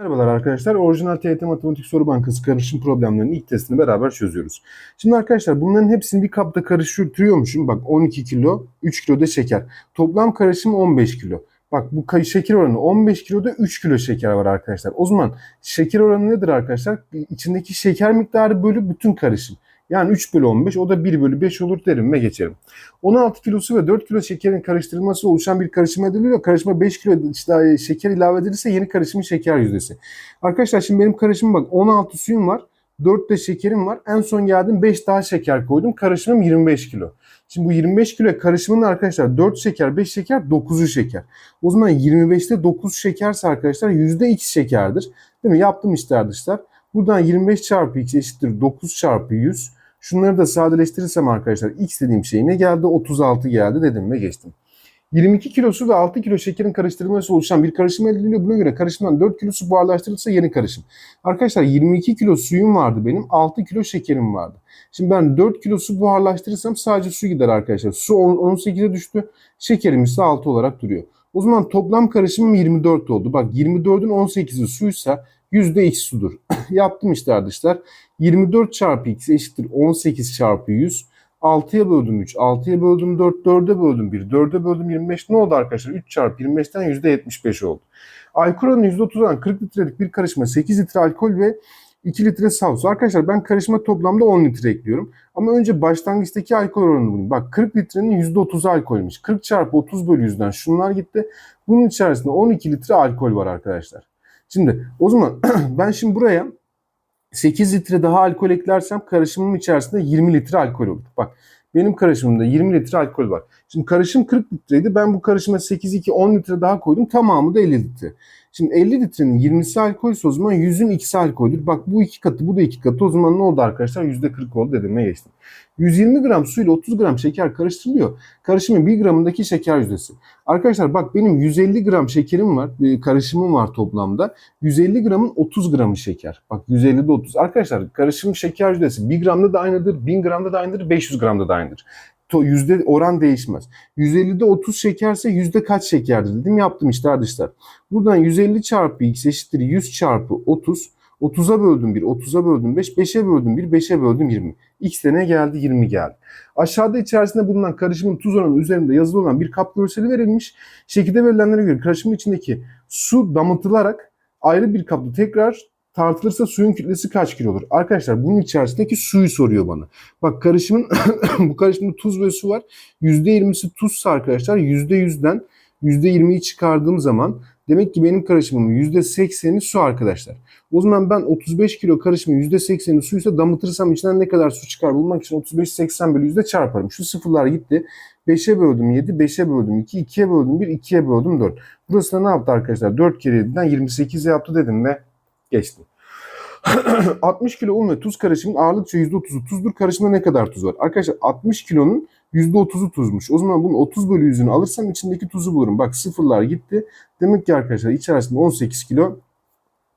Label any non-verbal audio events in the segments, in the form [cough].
Merhabalar arkadaşlar. Orijinal TYT Matematik Soru Bankası karışım problemlerinin ilk testini beraber çözüyoruz. Şimdi arkadaşlar bunların hepsini bir kapta karıştırıyormuşum. Bak 12 kilo, 3 kilo da şeker. Toplam karışım 15 kilo. Bak bu şeker oranı 15 kiloda 3 kilo şeker var arkadaşlar. O zaman şeker oranı nedir arkadaşlar? İçindeki şeker miktarı bölü bütün karışım. Yani 3 bölü 15 o da 1 bölü 5 olur derim ve geçerim. 16 kilosu ve 4 kilo şekerin karıştırılması oluşan bir karışım ediliyor. Karışıma 5 kilo işte şeker ilave edilirse yeni karışımın şeker yüzdesi. Arkadaşlar şimdi benim karışımım bak 16 suyum var. 4 de şekerim var. En son geldim 5 daha şeker koydum. Karışımım 25 kilo. Şimdi bu 25 kilo karışımın arkadaşlar 4 şeker, 5 şeker, 9'u şeker. O zaman 25'te 9 şekerse arkadaşlar %x şekerdir. Değil mi? Yaptım işte arkadaşlar. Buradan 25 çarpı x eşittir 9 çarpı 100. Şunları da sadeleştirirsem arkadaşlar x dediğim şey ne geldi? 36 geldi dedim ve geçtim. 22 kilosu ve 6 kilo şekerin karıştırılması oluşan bir karışım elde ediliyor. Buna göre karışımdan 4 kilosu buharlaştırılırsa yeni karışım. Arkadaşlar 22 kilo suyum vardı benim. 6 kilo şekerim vardı. Şimdi ben 4 kilo su buharlaştırırsam sadece su gider arkadaşlar. Su 10 18'e düştü. Şekerim ise 6 olarak duruyor. O zaman toplam karışımım 24 oldu. Bak 24'ün 18'i suysa yüzde x sudur. [clears throat] Yaptım işte arkadaşlar. 24 çarpı x eşittir 18 çarpı 100. 6'ya böldüm 3, 6'ya böldüm 4, 4'e böldüm 1, 4'e böldüm 25. Ne oldu arkadaşlar? 3 çarpı 25'ten %75 oldu. Alkol oranı %30'dan 40 litrelik bir karışıma 8 litre alkol ve 2 litre saf su. Arkadaşlar ben karışıma toplamda 10 litre ekliyorum. Ama önce başlangıçtaki alkol oranını bulayım. Bak 40 litrenin %30'u alkolmüş. 40 çarpı 30 bölü 100'den şunlar gitti. Bunun içerisinde 12 litre alkol var arkadaşlar. Şimdi o zaman [clears throat] ben şimdi buraya 8 litre daha alkol eklersem karışımım içerisinde 20 litre alkol olur. Bak benim karışımımda 20 litre alkol var. Şimdi karışım 40 litreydi. Ben bu karışıma 8, 2, 10 litre daha koydum. Tamamı da 50 litre. Şimdi 50 litrenin 20'si alkolse o zaman 100'ün ikisi alkoldür. Bak bu iki katı bu da iki katı. O zaman ne oldu arkadaşlar? %40 oldu dediğime geçtim. 120 gram suyla 30 gram şeker karıştırılıyor. Karışımın 1 gramındaki şeker yüzdesi. Arkadaşlar bak benim 150 gram şekerim var. Karışımım var toplamda. 150 gramın 30 gramı şeker. Bak 150'de 30. Arkadaşlar karışım şeker yüzdesi 1 gramda da aynıdır, 1000 gramda da aynıdır, 500 gramda da aynıdır. To, yüzde oran değişmez. 150'de 30 şekerse yüzde kaç şekerdir dedim. Yaptım işte arkadaşlar. Buradan 150 çarpı x eşittir 100 çarpı 30. 30'a böldüm 1, 30'a böldüm 5, 5'e böldüm 1, 5'e böldüm 20. X ne geldi? 20 geldi. Aşağıda içerisinde bulunan karışımın tuz oranı üzerinde yazılı olan bir kap görseli verilmiş. Şekilde verilenlere göre karışımın içindeki su damıtılarak ayrı bir kapta tekrar tartılırsa suyun kütlesi kaç kilo olur? Arkadaşlar bunun içerisindeki suyu soruyor bana. Bak karışımın [coughs] bu karışımda tuz ve su var. %20'si tuzsa arkadaşlar %100'den %20'yi çıkardığım zaman demek ki benim karışımımın %80'i su arkadaşlar. O zaman ben 35 kilo karışımın %80'i suysa damıtırsam içinden ne kadar su çıkar bulmak için 35 80 bölü yüzde çarparım. Şu sıfırlar gitti. 5'e böldüm 7, 5'e böldüm 2, 2'ye böldüm 1, 2'ye böldüm 4. Burası da ne yaptı arkadaşlar? 4 kere 7'den 28 yaptı dedim ve geçtim. [clears throat] 60 kilo un ve tuz karışımının ağırlıkça %30'u tuzdur. Karışımda ne kadar tuz var? Arkadaşlar 60 kilonun %30'u tuzmuş. O zaman bunun 30 bölü 100'ünü alırsam içindeki tuzu bulurum. Bak sıfırlar gitti. Demek ki arkadaşlar içerisinde 18 kilo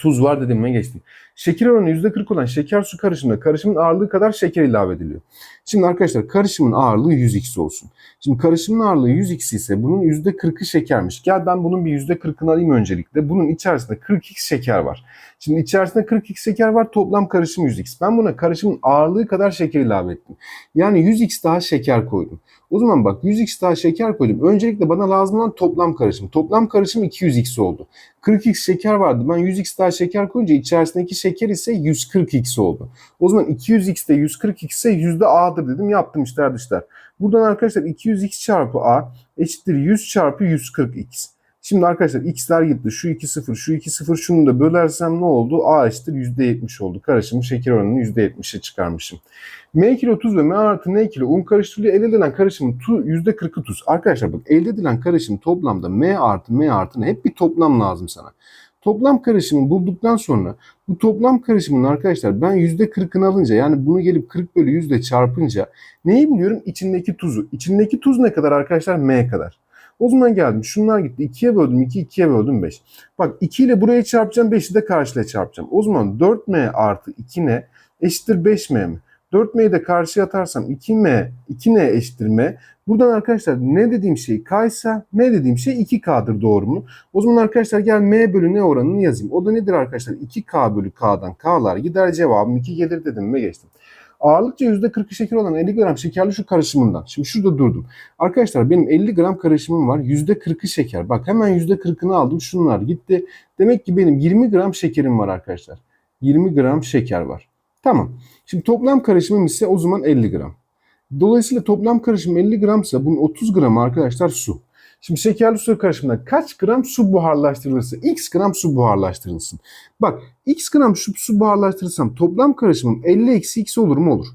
tuz var dediğime geçtim. Şeker oranı %40 olan şeker su karışımında karışımın ağırlığı kadar şeker ilave ediliyor. Şimdi arkadaşlar karışımın ağırlığı 100x olsun. Şimdi karışımın ağırlığı 100x ise bunun %40'ı şekermiş. Gel ben bunun bir %40'ını alayım öncelikle. Bunun içerisinde 40x şeker var. Şimdi içerisinde 40x şeker var toplam karışım 100x. Ben buna karışımın ağırlığı kadar şeker ilave ettim. Yani 100x daha şeker koydum. O zaman bak 100x daha şeker koydum. Öncelikle bana lazım olan toplam karışım. Toplam karışım 200x oldu. 40x şeker vardı. Ben 100x daha şeker koyunca içerisindeki şeker ise 140x oldu. O zaman 200x de 140x ise yüzde A'dır dedim. Yaptım işte arkadaşlar. Buradan arkadaşlar 200x çarpı A eşittir 100 çarpı 140x. Şimdi arkadaşlar x'ler gitti. Şu 2 0, şu 2 0 şunu da bölersem ne oldu? A eşittir %70 oldu. Karışımın şeker oranını %70'e çıkarmışım. M kilo tuz ve M artı N kilo un karıştırılıyor. Elde edilen karışımın tu, %40'ı tuz. Arkadaşlar bak elde edilen karışım toplamda M artı M artı N hep bir toplam lazım sana. Toplam karışımı bulduktan sonra bu toplam karışımın arkadaşlar ben %40'ını alınca yani bunu gelip 40 bölü 100 ile çarpınca neyi biliyorum? İçindeki tuzu. İçindeki tuz ne kadar arkadaşlar? M kadar. O zaman geldim. Şunlar gitti. 2'ye böldüm 2, 2'ye böldüm 5. Bak 2 ile buraya çarpacağım 5'i de karşıya çarpacağım. O zaman 4M artı 2N eşittir 5M mi? 4M'yi de karşıya atarsam 2M, 2N eşittir M. Buradan arkadaşlar ne dediğim şey K ise M dediğim şey 2K'dır doğru mu? O zaman arkadaşlar gel M bölü N oranını yazayım. O da nedir arkadaşlar? 2K bölü K'dan K'lar gider cevabım 2 gelir dedim ve geçtim. Ağırlıkça %40'ı şeker olan 50 gram şekerli şu karışımından. Şimdi şurada durdum. Arkadaşlar benim 50 gram karışımım var. %40'ı şeker. Bak hemen %40'ını aldım. Şunlar gitti. Demek ki benim 20 gram şekerim var arkadaşlar. 20 gram şeker var. Tamam. Şimdi toplam karışımım ise o zaman 50 gram. Dolayısıyla toplam karışım 50 gramsa bunun 30 gramı arkadaşlar su. Şimdi şekerli su karışımında kaç gram su buharlaştırılırsa x gram su buharlaştırılsın. Bak x gram şu su buharlaştırırsam toplam karışımım 50 eksi x olur mu? Olur.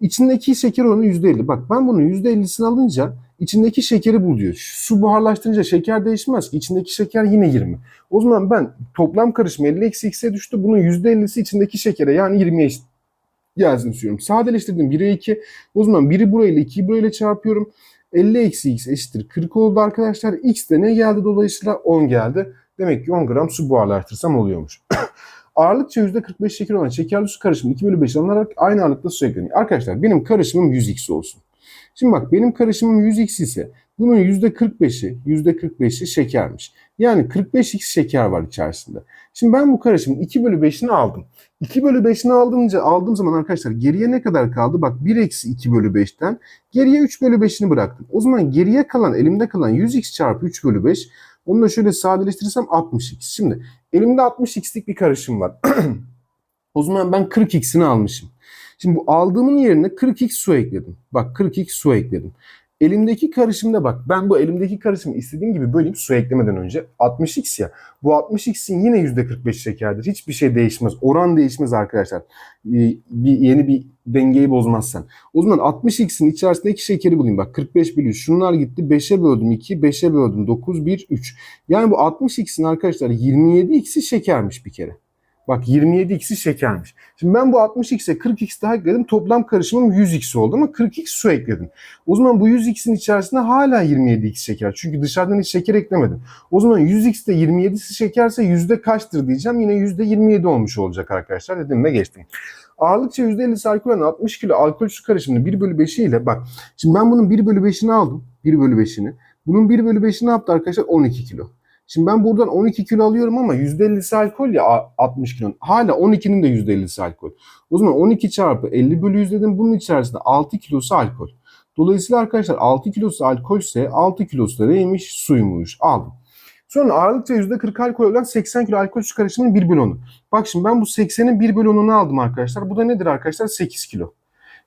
İçindeki şeker oranı %50. Bak ben bunun %50'sini alınca içindeki şekeri bul diyor. Su buharlaştırınca şeker değişmez ki. İçindeki şeker yine 20. O zaman ben toplam karışım 50 eksi x'e düştü. Bunun %50'si içindeki şekere yani 20'ye eşit gelsin istiyorum. Sadeleştirdim 1'e 2. O zaman 1'i burayla 2'yi burayla çarpıyorum. 50 eksi x eşittir 40 oldu arkadaşlar. X de ne geldi dolayısıyla 10 geldi. Demek ki 10 gram su buharlaştırsam oluyormuş. [coughs] Ağırlıkça %45 şeker olan şekerli su karışımı 2 bölü 5 alınarak aynı ağırlıkta su ekleniyor. Arkadaşlar benim karışımım 100x olsun. Şimdi bak benim karışımım 100x ise bunun %45'i %45'i şekermiş. Yani 45x şeker var içerisinde. Şimdi ben bu karışımın 2 bölü 5'ini aldım. 2 bölü 5'ini aldımca aldığım zaman arkadaşlar geriye ne kadar kaldı? Bak 1 eksi 2 bölü 5'ten geriye 3 bölü 5'ini bıraktım. O zaman geriye kalan elimde kalan 100x çarpı 3 bölü 5 onu da şöyle sadeleştirirsem 60x. Şimdi elimde 60x'lik bir karışım var. [clears throat] o zaman ben 40x'ini almışım. Şimdi bu aldığımın yerine 40x su ekledim. Bak 40x su ekledim. Elimdeki karışımda bak ben bu elimdeki karışımı istediğim gibi böleyim su eklemeden önce 60x ya. Bu 60x'in yine %45 şekerdir. Hiçbir şey değişmez. Oran değişmez arkadaşlar. Ee, bir yeni bir dengeyi bozmazsan. O zaman 60x'in içerisindeki şekeri bulayım. Bak 45 bölü 3. Şunlar gitti. 5'e böldüm 2. 5'e böldüm 9, 1, 3. Yani bu 60x'in arkadaşlar 27x'i şekermiş bir kere. Bak 27x'i şekermiş. Şimdi ben bu 60x'e 40x daha ekledim. Toplam karışımım 100x oldu ama 40x su ekledim. O zaman bu 100x'in içerisinde hala 27x şeker. Çünkü dışarıdan hiç şeker eklemedim. O zaman 100x'te 27'si şekerse yüzde kaçtır diyeceğim. Yine yüzde 27 olmuş olacak arkadaşlar. Dedim ve geçtim. Ağırlıkça %50'si alkol olan 60 kilo alkol su karışımını 1 bölü 5'i ile bak. Şimdi ben bunun 1 bölü 5'ini aldım. 1 bölü 5'ini. Bunun 1 bölü 5'i ne yaptı arkadaşlar? 12 kilo. Şimdi ben buradan 12 kilo alıyorum ama %50'si alkol ya 60 kilonun. Hala 12'nin de %50'si alkol. O zaman 12 çarpı 50 bölü 100 dedim. Bunun içerisinde 6 kilosu alkol. Dolayısıyla arkadaşlar 6 kilosu alkolse 6 kilosu da neymiş? Suymuş. Aldım. Sonra ağırlıkça %40 alkol olan 80 kilo alkol su karışımının 1 bölü 10'u. Bak şimdi ben bu 80'in 1 bölü 10'unu aldım arkadaşlar. Bu da nedir arkadaşlar? 8 kilo.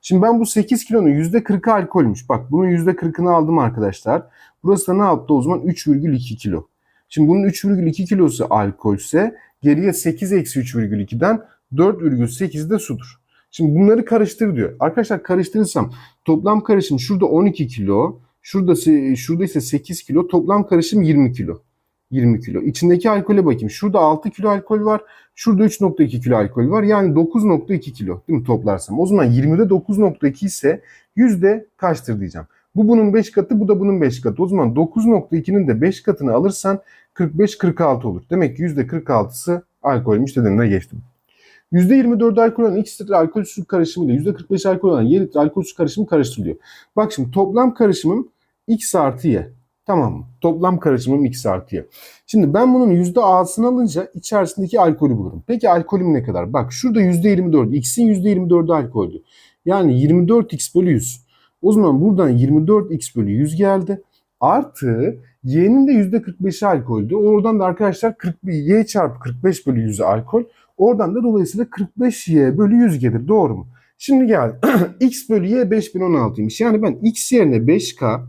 Şimdi ben bu 8 kilonun %40'ı alkolmüş. Bak bunun %40'ını aldım arkadaşlar. Burası da ne yaptı o zaman? 3,2 kilo. Şimdi bunun 3,2 kilosu alkolse geriye 8 eksi 3,2'den 4,8 de sudur. Şimdi bunları karıştır diyor. Arkadaşlar karıştırırsam toplam karışım şurada 12 kilo, şurada şurada ise 8 kilo, toplam karışım 20 kilo. 20 kilo. İçindeki alkole bakayım. Şurada 6 kilo alkol var. Şurada 3.2 kilo alkol var. Yani 9.2 kilo değil mi toplarsam? O zaman 20'de 9.2 ise yüzde kaçtır diyeceğim. Bu bunun 5 katı, bu da bunun 5 katı. O zaman 9.2'nin de 5 katını alırsan 45-46 olur. Demek ki %46'sı alkolmüş dediğimde geçtim. %24 alkol olan 2 litre alkol su karışımı ile %45 alkol olan 7 litre alkol su karışımı karıştırılıyor. Bak şimdi toplam karışımım x artı y. Tamam mı? Toplam karışımım x artı y. Şimdi ben bunun %a'sını alınca içerisindeki alkolü bulurum. Peki alkolüm ne kadar? Bak şurada %24. X'in %24'ü alkoldü. Yani 24x bölü 100. O zaman buradan 24x bölü 100 geldi. Artı y'nin de %45'i alkoldü. Oradan da arkadaşlar 40, y çarpı 45 bölü 100 alkol. Oradan da dolayısıyla 45y bölü 100 gelir. Doğru mu? Şimdi gel. [clears throat] x bölü y 5016'ymış. Yani ben x yerine 5k,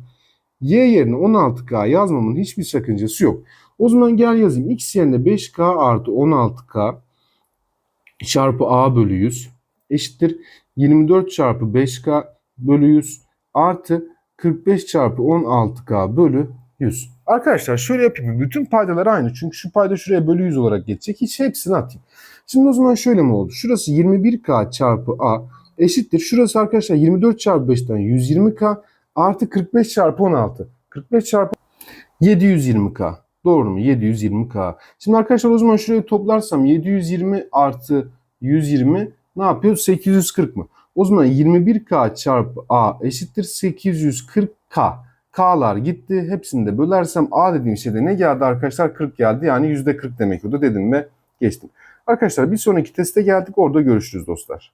y yerine 16k yazmamın hiçbir sakıncası yok. O zaman gel yazayım. x yerine 5k artı 16k çarpı a bölü 100 eşittir. 24 çarpı 5k bölü 100 artı 45 çarpı 16k bölü 100. Arkadaşlar şöyle yapayım. Bütün paydalar aynı. Çünkü şu payda şuraya bölü 100 olarak geçecek. Hiç hepsini atayım. Şimdi o zaman şöyle mi oldu? Şurası 21k çarpı a eşittir. Şurası arkadaşlar 24 çarpı 5'ten 120k artı 45 çarpı 16. 45 çarpı 720k. Doğru mu? 720k. Şimdi arkadaşlar o zaman şurayı toplarsam 720 artı 120 ne yapıyor? 840 mı? O zaman 21K çarpı A eşittir 840K. K'lar gitti. Hepsini de bölersem A dediğim şeyde ne geldi arkadaşlar? 40 geldi. Yani %40 demek o da dedim ve geçtim. Arkadaşlar bir sonraki teste geldik. Orada görüşürüz dostlar.